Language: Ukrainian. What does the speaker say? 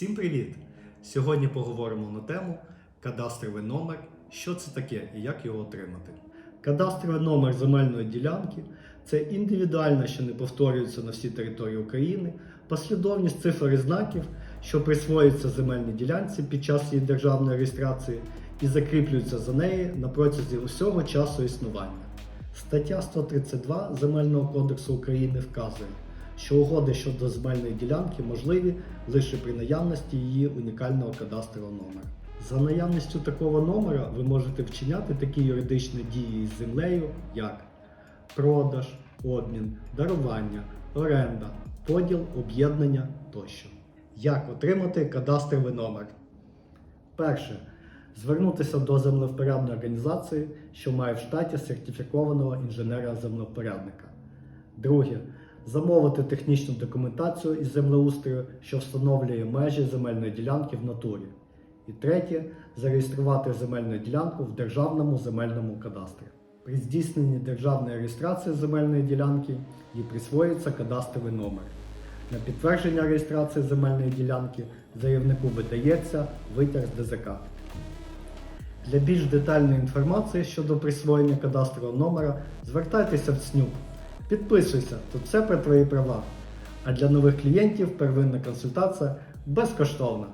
Всім привіт! Сьогодні поговоримо на тему кадастровий номер, що це таке і як його отримати. Кадастровий номер земельної ділянки це індивідуально, що не повторюється на всій території України, послідовність цифр і знаків, що присвоюється земельній ділянці під час її державної реєстрації і закріплюються за неї на протязі усього часу існування. Стаття 132 Земельного кодексу України вказує, що угоди щодо земельної ділянки можливі лише при наявності її унікального кадастрового номера. За наявністю такого номера ви можете вчиняти такі юридичні дії із землею, як продаж, обмін, дарування, оренда, поділ, об'єднання тощо. Як отримати кадастровий номер? Перше. Звернутися до землевпорядної організації, що має в штаті сертифікованого інженера-землевпорядника. Друге. Замовити технічну документацію із землеустрою, що встановлює межі земельної ділянки в натурі. І третє. Зареєструвати земельну ділянку в Державному земельному кадастрі. При здійсненні державної реєстрації земельної ділянки їй присвоюється кадастровий номер. На підтвердження реєстрації земельної ділянки заявнику видається витяг з ДЗК. Для більш детальної інформації щодо присвоєння кадастрового номера звертайтеся в ЦНЮП. Підписуйся, тут все про твої права. А для нових клієнтів первинна консультація безкоштовна.